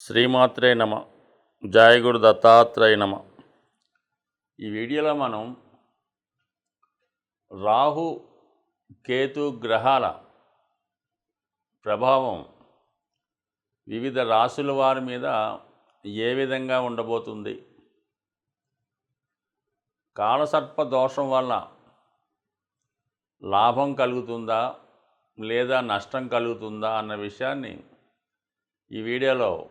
శ్రీమాత్రే నమ. జాయగుడు దత్తాత్రేయ నమ. ఈ వీడియోలో మనం రాహు కేతు గ్రహాల ప్రభావం వివిధ రాశుల వారి మీద ఏ విధంగా ఉండబోతుంది? కాలసర్ప దోషం వల్ల లాభం కలుగుతుందా? లేదా నష్టం కలుగుతుందా? అన్న విషయాన్ని ఈ వీడియోలో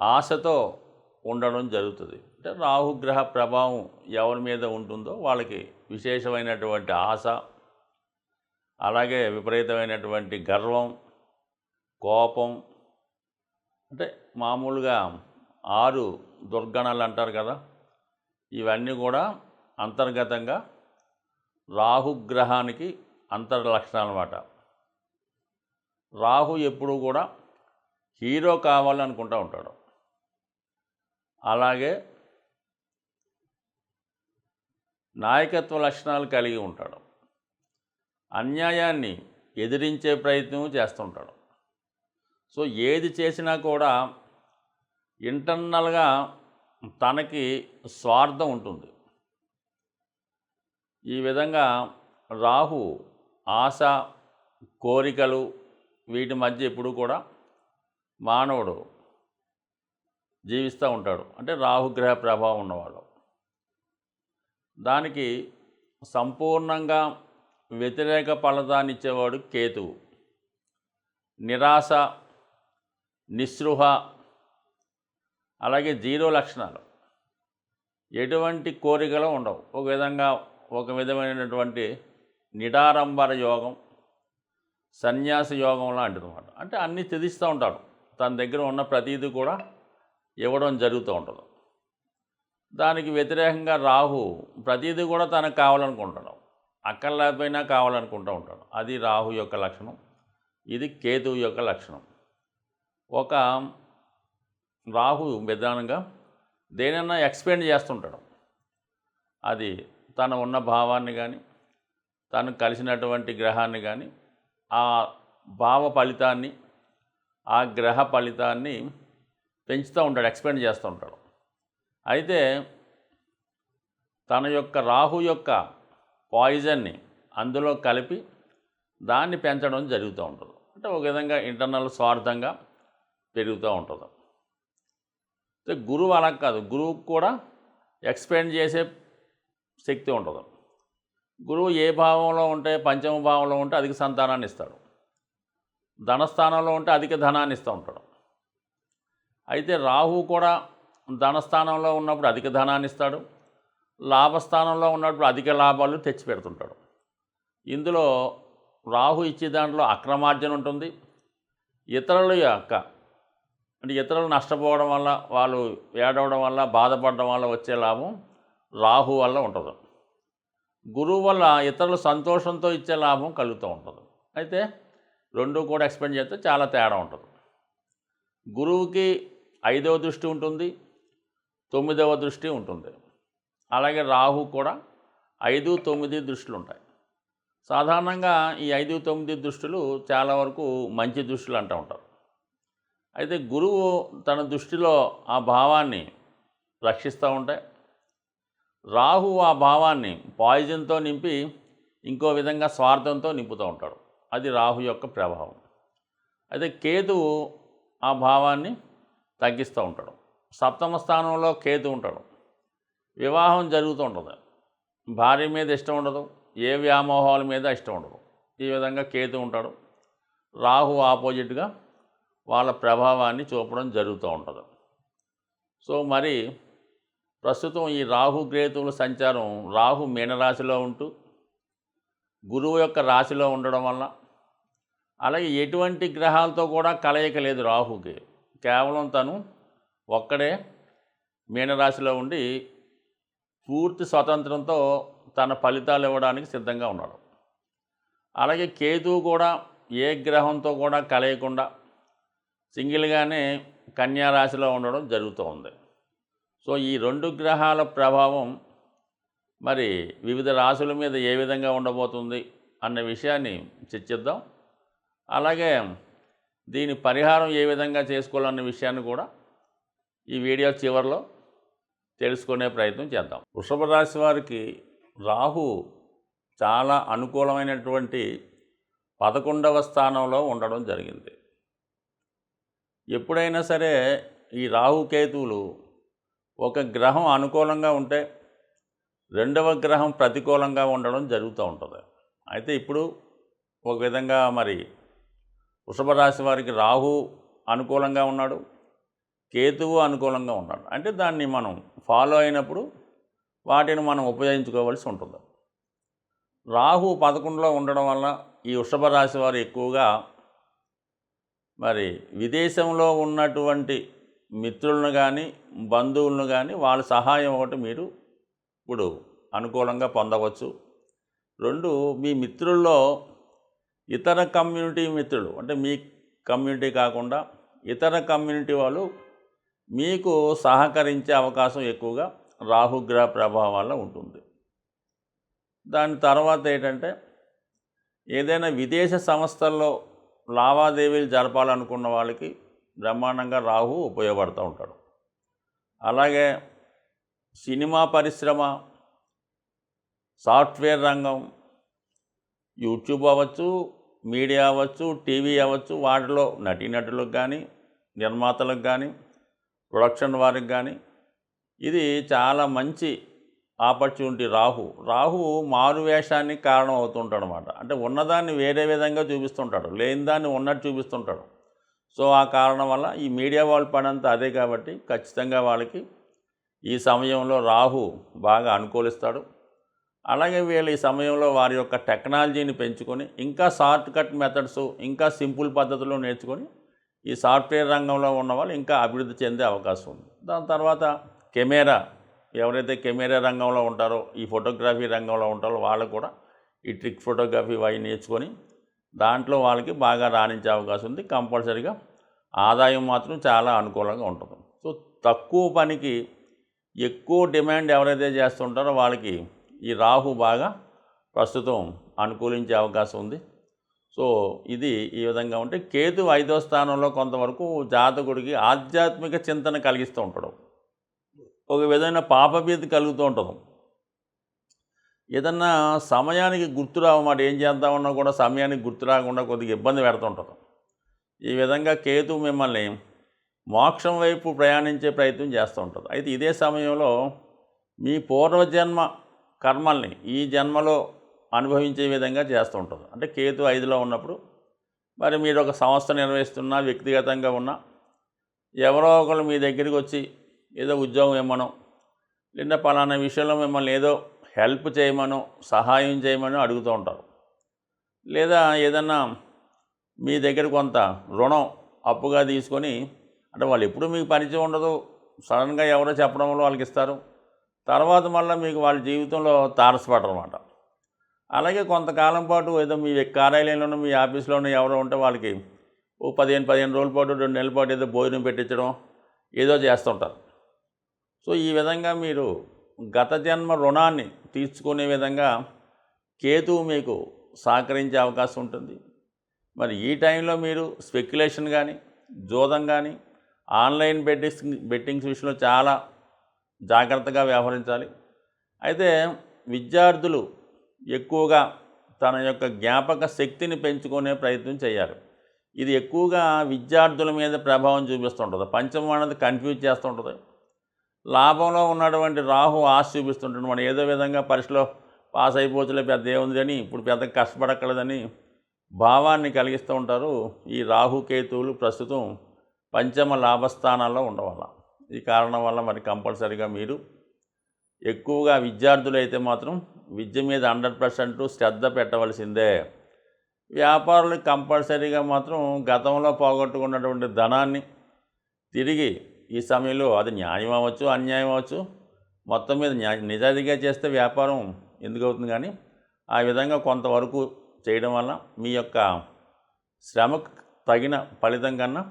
ఆశతో ఉండడం జరుగుతుంది. అంటే రాహుగ్రహ ప్రభావం ఎవరి మీద ఉంటుందో వాళ్ళకి విశేషమైనటువంటి ఆశ అలాగే విపరీతమైనటువంటి గర్వం కోపం. అంటే మామూలుగా ఆరు దుర్గణాలు అంటారు కదా ఇవన్నీ కూడా అంతర్గతంగా రాహుగ్రహానికి అంతర్లక్షణాలు అన్నమాట రాహు ఎప్పుడు కూడా హీరో కావాలనుకుంటూ ఉంటాడు. అలాగే నాయకత్వ లక్షణాలు కలిగి ఉంటాడు. అన్యాయాన్ని ఎదిరించే ప్రయత్నం చేస్తుంటాడు. సో ఏది చేసినా కూడా ఇంటర్నల్గా తనకి స్వార్థం ఉంటుంది. ఈ విధంగా రాహు ఆశ కోరికలు వీటి మధ్య ఎప్పుడు కూడా మానవుడు జీవిస్తూ ఉంటాడు. అంటే రాహుగ్రహ ప్రభావం ఉన్నవాడు. దానికి సంపూర్ణంగా వ్యతిరేక ఫలితాన్ని ఇచ్చేవాడు కేతువు. నిరాశ నిస్పృహ అలాగే జీరో లక్షణాలు. ఎటువంటి కోరికలు ఉండవు. ఒక విధంగా ఒక విధమైనటువంటి నిడారంబర యోగం సన్యాస యోగం లాంటిది అనమాట అంటే అన్నీ త్యజిస్తూ ఉంటాడు. తన దగ్గర ఉన్న ప్రతీది కూడా ఇవ్వడం జరుగుతూ ఉంటుంది. దానికి వ్యతిరేకంగా రాహు ప్రతిదీ కూడా తనకు కావాలనుకుంటాడు. అక్కడ లేకపోయినా కావాలనుకుంటూ ఉంటాడు. అది రాహు యొక్క లక్షణం. ఇది కేతువు యొక్క లక్షణం. ఒక రాహు విధానంగా దేనైనా ఎక్స్పెండ్ చేస్తుంటాడు. అది తన ఉన్న భావాన్ని కానీ తను కలిసినటువంటి గ్రహాన్ని కానీ ఆ భావ ఫలితాన్ని ఆ గ్రహ ఫలితాన్ని పెంచుతూ ఉంటాడు ఎక్స్పెండ్ చేస్తూ ఉంటాడు. అయితే తన యొక్క రాహు యొక్క పాయిజన్ని అందులో కలిపి దాన్ని పెంచడం జరుగుతూ ఉంటుంది. అంటే ఒక విధంగా ఇంటర్నల్ స్వార్థంగా పెరుగుతూ ఉంటుంది. అయితే గురువు అలా కాదు గురువుకు కూడా ఎక్స్పెండ్ చేసే శక్తి ఉంటుంది. గురువు ఏ భావంలో ఉంటే పంచమ భావంలో ఉంటే అధిక సంతానాన్ని ఇస్తాడు. ధనస్థానంలో ఉంటే అధిక ధనాన్ని ఇస్తూ ఉంటాడు. అయితే రాహు కూడా ధనస్థానంలో ఉన్నప్పుడు అధిక ధనాన్ని ఇస్తాడు. లాభస్థానంలో ఉన్నప్పుడు అధిక లాభాలు తెచ్చి పెడుతుంటాడు. ఇందులో రాహు ఇచ్చే దాంట్లో అక్రమార్జన ఉంటుంది. ఇతరుల యొక్క అంటే ఇతరులు నష్టపోవడం వల్ల వాళ్ళు ఏడవడం వల్ల బాధపడడం వల్ల వచ్చే లాభం రాహు వల్ల ఉంటుంది. గురువు వల్ల ఇతరులు సంతోషంతో ఇచ్చే లాభం కలుగుతూ ఉంటుంది. అయితే రెండు కూడా ఎక్స్పెండ్ చేస్తే చాలా తేడా ఉంటుంది. గురువుకి ఐదవ దృష్టి ఉంటుంది తొమ్మిదవ దృష్టి ఉంటుంది. అలాగే రాహు కూడా ఐదు తొమ్మిది దృష్టిలు ఉంటాయి. సాధారణంగా ఈ ఐదు తొమ్మిది దృష్టిలు చాలా వరకు మంచి దృష్టిలు అంటూ ఉంటారు. అయితే గురువు తన దృష్టిలో ఆ భావాన్ని రక్షిస్తూ ఉంటాయి రాహు ఆ భావాన్ని పాయిజన్తో నింపి ఇంకో విధంగా స్వార్థంతో నింపుతూ ఉంటాడు. అది రాహు యొక్క ప్రభావం. అయితే కేతువు ఆ భావాన్ని తగ్గిస్తూ ఉంటాడు. సప్తమ స్థానంలో కేతు ఉంటాడు. వివాహం జరుగుతూ ఉంటుంది భార్య మీద ఇష్టం ఉండదు. ఏ వ్యామోహాల మీద ఇష్టం ఉండదు. ఈ విధంగా కేతు ఉంటాడు. రాహు ఆపోజిట్గా వాళ్ళ ప్రభావాన్ని చూపడం జరుగుతూ ఉంటుంది. సో మరి ప్రస్తుతం ఈ రాహు గ్రేతువుల సంచారం రాహు మీనరాశిలో ఉంటూ గురువు యొక్క రాశిలో ఉండడం వల్ల అలాగే ఎటువంటి గ్రహాలతో కూడా కలయిక లేదు రాహుకి. కేవలం తను ఒక్కడే మీనరాశిలో ఉండి పూర్తి స్వతంత్రంతో తన ఫలితాలు ఇవ్వడానికి సిద్ధంగా ఉన్నాడు. అలాగే కేతువు కూడా ఏ గ్రహంతో కూడా కలయకుండా సింగిల్గానే కన్యా రాశిలో ఉండడం జరుగుతూ ఉంది. సో ఈ రెండు గ్రహాల ప్రభావం మరి వివిధ రాశుల మీద ఏ విధంగా ఉండబోతుంది అన్న విషయాన్ని చర్చిద్దాం. అలాగే దీని పరిహారం ఏ విధంగా చేసుకోవాలన్న విషయాన్ని కూడా ఈ వీడియో చివరిలో తెలుసుకునే ప్రయత్నం చేద్దాం. వృషభ రాశి వారికి రాహు చాలా అనుకూలమైనటువంటి పదకొండవ స్థానంలో ఉండడం జరిగింది. ఎప్పుడైనా సరే ఈ రాహుకేతువులు ఒక గ్రహం అనుకూలంగా ఉంటే రెండవ గ్రహం ప్రతికూలంగా ఉండడం జరుగుతూ ఉంటుంది. అయితే ఇప్పుడు ఒక విధంగా మరి వృషభ రాశి వారికి రాహు అనుకూలంగా ఉన్నాడు కేతువు అనుకూలంగా ఉన్నాడు. అంటే దాన్ని మనం ఫాలో అయినప్పుడు వాటిని మనం ఉపయోగించుకోవాల్సి ఉంటుంది. రాహు పదకొండులో ఉండడం వల్ల ఈ వృషభ రాశి వారు ఎక్కువగా మరి విదేశంలో ఉన్నటువంటి మిత్రులను కానీ బంధువులను కానీ వాళ్ళ సహాయం ఒకటి మీరు ఇప్పుడు అనుకూలంగా పొందవచ్చు. రెండు మీ మిత్రుల్లో ఇతర కమ్యూనిటీ మిత్రులు అంటే మీ కమ్యూనిటీ కాకుండా ఇతర కమ్యూనిటీ వాళ్ళు మీకు సహకరించే అవకాశం ఎక్కువగా రాహుగ్రహ ప్రభావం వల్ల ఉంటుంది. దాని తర్వాత ఏంటంటే ఏదైనా విదేశ సంస్థల్లో లావాదేవీలు జరపాలనుకున్న వాళ్ళకి బ్రహ్మాండంగా రాహు ఉపయోగపడుతూ ఉంటాడు. అలాగే సినిమా పరిశ్రమ సాఫ్ట్వేర్ రంగం యూట్యూబ్ అవ్వచ్చు మీడియా అవ్వచ్చు టీవీ అవ్వచ్చు వాటిలో నటీనటులకు కానీ నిర్మాతలకు కానీ ప్రొడక్షన్ వారికి కానీ ఇది చాలా మంచి ఆపర్చునిటీ రాహు. రాహు మారు వేషానికి కారణం అవుతుంటాడు అనమాట అంటే ఉన్నదాన్ని వేరే విధంగా చూపిస్తుంటాడు లేని దాన్ని ఉన్నట్టు చూపిస్తుంటాడు. సో ఆ కారణం వల్ల ఈ మీడియా వాళ్ళ పని అంతా అదే కాబట్టి ఖచ్చితంగా వాళ్ళకి ఈ సమయంలో రాహు బాగా అనుకూలిస్తాడు. అలాగే వీళ్ళు ఈ సమయంలో వారి యొక్క టెక్నాలజీని పెంచుకొని ఇంకా షార్ట్ కట్ మెథడ్స్ ఇంకా సింపుల్ పద్ధతులు నేర్చుకొని ఈ సాఫ్ట్వేర్ రంగంలో ఉన్న వాళ్ళు ఇంకా అభివృద్ధి చెందే అవకాశం ఉంది. దాని తర్వాత కెమెరా ఎవరైతే కెమెరా రంగంలో ఉంటారో ఈ ఫోటోగ్రఫీ రంగంలో ఉంటారో వాళ్ళు కూడా ఈ ట్రిక్ ఫోటోగ్రఫీ అవి నేర్చుకొని దాంట్లో వాళ్ళకి బాగా రాణించే అవకాశం ఉంది. కంపల్సరీగా ఆదాయం మాత్రం చాలా అనుకూలంగా ఉంటుంది. సో తక్కువ పనికి ఎక్కువ డిమాండ్ ఎవరైతే చేస్తుంటారో వాళ్ళకి ఈ రాహు బాగా ప్రస్తుతం అనుకూలించే అవకాశం ఉంది. సో ఇది ఈ విధంగా ఉంటే కేతు ఐదో స్థానంలో కొంతవరకు జాతకుడికి ఆధ్యాత్మిక చింతన కలిగిస్తూ ఉంటాడు. ఒక విధమైన పాపభీతి కలుగుతూ ఉంటుంది. ఏదన్నా సమయానికి గుర్తు రావన్నమాట ఏం చేద్దామన్నా కూడా సమయానికి గుర్తు రాకుండా కొద్దిగా ఇబ్బంది పెడుతుంటుంది ఈ విధంగా కేతు మిమ్మల్ని మోక్షం వైపు ప్రయాణించే ప్రయత్నం చేస్తూ ఉంటుంది. అయితే ఇదే సమయంలో మీ పూర్వజన్మ కర్మల్ని ఈ జన్మలో అనుభవించే విధంగా చేస్తూ ఉంటుంది. అంటే కేతు ఐదులో ఉన్నప్పుడు మరి మీరు ఒక సంస్థ నిర్వహిస్తున్నా వ్యక్తిగతంగా ఉన్నా ఎవరో ఒకరు మీ దగ్గరికి వచ్చి ఏదో ఉద్యోగం ఇమ్మనో లేదా పలానా విషయంలో మిమ్మల్ని ఏదో హెల్ప్ చేయమనో సహాయం చేయమనో అడుగుతూ ఉంటారు. లేదా ఏదన్నా మీ దగ్గర కొంత రుణం అప్పుగా తీసుకొని అంటే వాళ్ళు ఎప్పుడు మీకు పరిచయం ఉండదు. సడన్గా ఎవరో చెప్పడం వల్ల వాళ్ళకి ఇస్తారు. తర్వాత మళ్ళీ మీకు వాళ్ళ జీవితంలో తారసపడరు అనమాట అలాగే కొంతకాలం పాటు ఏదో మీ కార్యాలయంలోనూ మీ ఆఫీస్లోనూ ఎవరో ఉంటే వాళ్ళకి ఓ పదిహేను పదిహేను రోజుల పాటు రెండు నెలల పాటు ఏదో భోజనం పెట్టించడం ఏదో చేస్తుంటారు. సో ఈ విధంగా మీరు గత జన్మ రుణాన్ని తీర్చుకునే విధంగా కేతువు మీకు సహకరించే అవకాశం ఉంటుంది. మరి ఈ టైంలో మీరు స్పెక్యులేషన్ కానీ జోదం కానీ ఆన్లైన్ బెట్టింగ్స్ బెట్టింగ్స్ విషయంలో చాలా జాగ్రత్తగా వ్యవహరించాలి. అయితే విద్యార్థులు ఎక్కువగా తన యొక్క జ్ఞాపక శక్తిని పెంచుకునే ప్రయత్నం చేయాలి. ఇది ఎక్కువగా విద్యార్థుల మీద ప్రభావం చూపిస్తుంటుంది. పంచమం అనేది కన్ఫ్యూజ్ చేస్తుంటుంది. లాభంలో ఉన్నటువంటి రాహు ఆశ చూపిస్తుంటుంది. మనం ఏదో విధంగా పరీక్షలో పాస్ అయిపోతులే పెద్ద ఏముంది అని ఇప్పుడు పెద్ద కష్టపడక్కలేదని భావాన్ని కలిగిస్తూ ఉంటారు ఈ రాహు కేతువులు ప్రస్తుతం పంచమ లాభస్థానాల్లో ఉండవల్ల. ఈ కారణం వల్ల మరి కంపల్సరీగా మీరు ఎక్కువగా విద్యార్థులు అయితే మాత్రం విద్య మీద హండ్రెడ్ పర్సెంట్ శ్రద్ధ పెట్టవలసిందే. వ్యాపారులు కంపల్సరీగా మాత్రం గతంలో పోగొట్టుకున్నటువంటి ధనాన్ని తిరిగి ఈ సమయంలో అది న్యాయం అవ్వచ్చు అన్యాయం అవ్వచ్చు మొత్తం మీద న్యాయ నిజాయితీగా చేస్తే వ్యాపారం ఎందుకు అవుతుంది కానీ ఆ విధంగా కొంతవరకు చేయడం వల్ల మీ యొక్క శ్రమకు తగిన ఫలితం కన్నా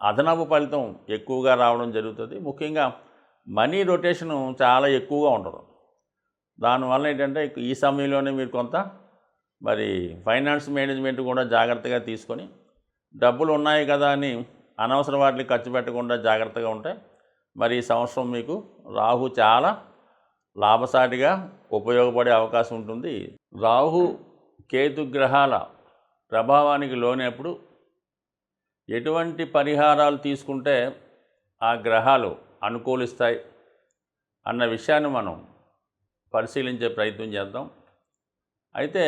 అదనపు ఫలితం ఎక్కువగా రావడం జరుగుతుంది. ముఖ్యంగా మనీ రొటేషను చాలా ఎక్కువగా ఉంటుంది దానివల్ల ఏంటంటే ఈ సమయంలోనే మీరు కొంత మరి ఫైనాన్స్ మేనేజ్మెంట్ కూడా జాగ్రత్తగా తీసుకొని డబ్బులు ఉన్నాయి కదా అని అనవసర వాటిని ఖర్చు పెట్టకుండా జాగ్రత్తగా ఉంటే మరి ఈ సంవత్సరం మీకు రాహు చాలా లాభసాటిగా ఉపయోగపడే అవకాశం ఉంటుంది. రాహు కేతు గ్రహాల ప్రభావానికి లోనప్పుడు ఎటువంటి పరిహారాలు తీసుకుంటే ఆ గ్రహాలు అనుకూలిస్తాయి అన్న విషయాన్ని మనం పరిశీలించే ప్రయత్నం చేద్దాం. అయితే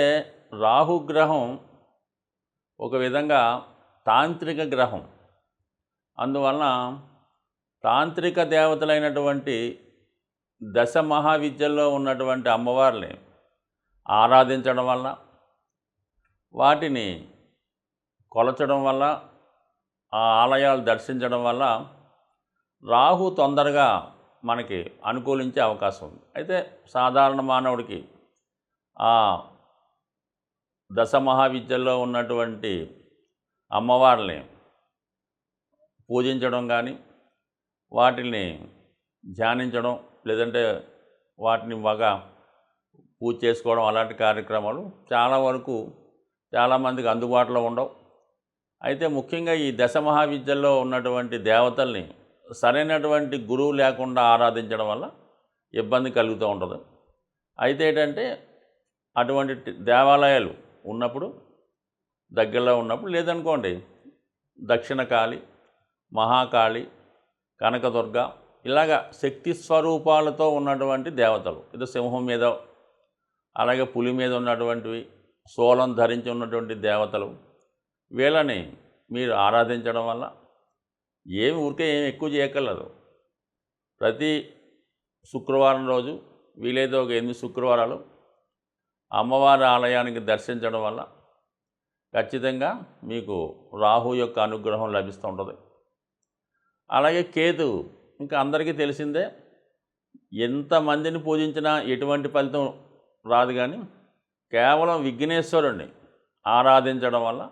రాహుగ్రహం ఒక విధంగా తాంత్రిక గ్రహం. అందువలన తాంత్రిక దేవతలైనటువంటి దశ మహావిద్యల్లో ఉన్నటువంటి అమ్మవారిని ఆరాధించడం వల్ల వాటిని కొలచడం వల్ల ఆ ఆలయాలు దర్శించడం వల్ల రాహు తొందరగా మనకి అనుకూలించే అవకాశం ఉంది. అయితే సాధారణ మానవుడికి ఆ దశ మహావిద్యల్లో ఉన్నటువంటి అమ్మవారిని పూజించడం కానీ వాటిని ధ్యానించడం లేదంటే వాటిని బాగా పూజ చేసుకోవడం అలాంటి కార్యక్రమాలు చాలా వరకు చాలామందికి అందుబాటులో ఉండవు. అయితే ముఖ్యంగా ఈ దశ మహావిద్యల్లో ఉన్నటువంటి దేవతల్ని సరైనటువంటి గురువు లేకుండా ఆరాధించడం వల్ల ఇబ్బంది కలుగుతూ ఉంటుంది. అయితే ఏంటంటే అటువంటి దేవాలయాలు ఉన్నప్పుడు దగ్గరలో ఉన్నప్పుడు లేదనుకోండి దక్షిణ కాళి మహాకాళి కనకదుర్గ ఇలాగ శక్తి స్వరూపాలతో ఉన్నటువంటి దేవతలు. ఇది సింహం మీద అలాగే పులి మీద ఉన్నటువంటివి సోలం ధరించి ఉన్నటువంటి దేవతలు వీళ్ళని మీరు ఆరాధించడం వల్ల ఏమి ఊరికే ఏమి ఎక్కువ చేయక్కర్లేదు. ప్రతి శుక్రవారం రోజు వీలైతే ఒక ఎనిమిది శుక్రవారాలు అమ్మవారి ఆలయానికి దర్శించడం వల్ల ఖచ్చితంగా మీకు రాహు యొక్క అనుగ్రహం లభిస్తూ ఉంటుంది. అలాగే కేతు ఇంకా అందరికీ తెలిసిందే ఎంతమందిని పూజించినా ఎటువంటి ఫలితం రాదు కానీ కేవలం విఘ్నేశ్వరుణ్ణి ఆరాధించడం వల్ల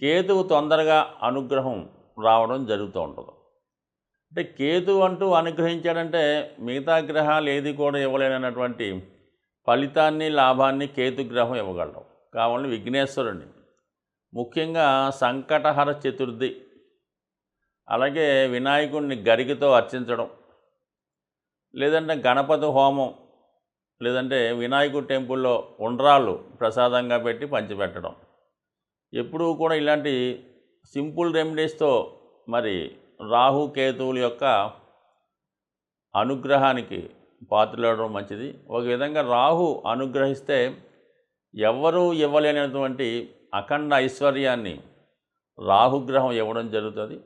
కేతువు తొందరగా అనుగ్రహం రావడం జరుగుతూ ఉంటుంది. అంటే కేతు అంటూ అనుగ్రహించాడంటే మిగతా గ్రహాలు ఏది కూడా ఇవ్వలేనటువంటి ఫలితాన్ని లాభాన్ని కేతు గ్రహం ఇవ్వగలడం. కావాలని విఘ్నేశ్వరుణ్ణి. ముఖ్యంగా సంకటహర చతుర్థి. అలాగే వినాయకుడిని గరికతో అర్చించడం. లేదంటే గణపతి హోమం. లేదంటే వినాయకుడి టెంపుల్లో ఉండ్రాళ్ళు ప్రసాదంగా పెట్టి పంచిపెట్టడం. ఎప్పుడూ కూడా ఇలాంటి సింపుల్ రెమెడీస్తో మరి రాహు కేతువుల యొక్క అనుగ్రహానికి పాత్రలాడడం మంచిది. ఒక విధంగా రాహు అనుగ్రహిస్తే ఎవ్వరూ ఇవ్వలేనటువంటి అఖండ ఐశ్వర్యాన్ని రాహుగ్రహం ఇవ్వడం జరుగుతుంది.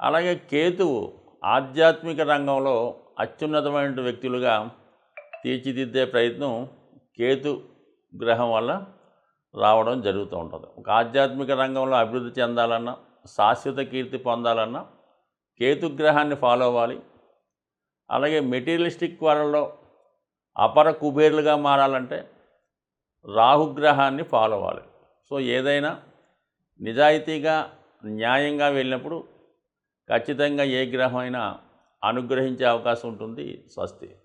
అలాగే కేతువు ఆధ్యాత్మిక రంగంలో అత్యున్నతమైన వ్యక్తులుగా తీర్చిదిద్దే ప్రయత్నం కేతు గ్రహం వల్ల రావడం జరుగుతూ ఉంటుంది. ఒక ఆధ్యాత్మిక రంగంలో అభివృద్ధి చెందాలన్నా శాశ్వత కీర్తి పొందాలన్నా కేతు గ్రహాన్ని ఫాలో అవ్వాలి. అలాగే మెటీరియలిస్టిక్ వరల్డ్లో అపర కుబేర్లుగా మారాలంటే రాహుగ్రహాన్ని ఫాలో అవ్వాలి. సో ఏదైనా నిజాయితీగా న్యాయంగా వెళ్ళినప్పుడు ఖచ్చితంగా ఏ గ్రహం అయినా అనుగ్రహించే అవకాశం ఉంటుంది స్వస్తి.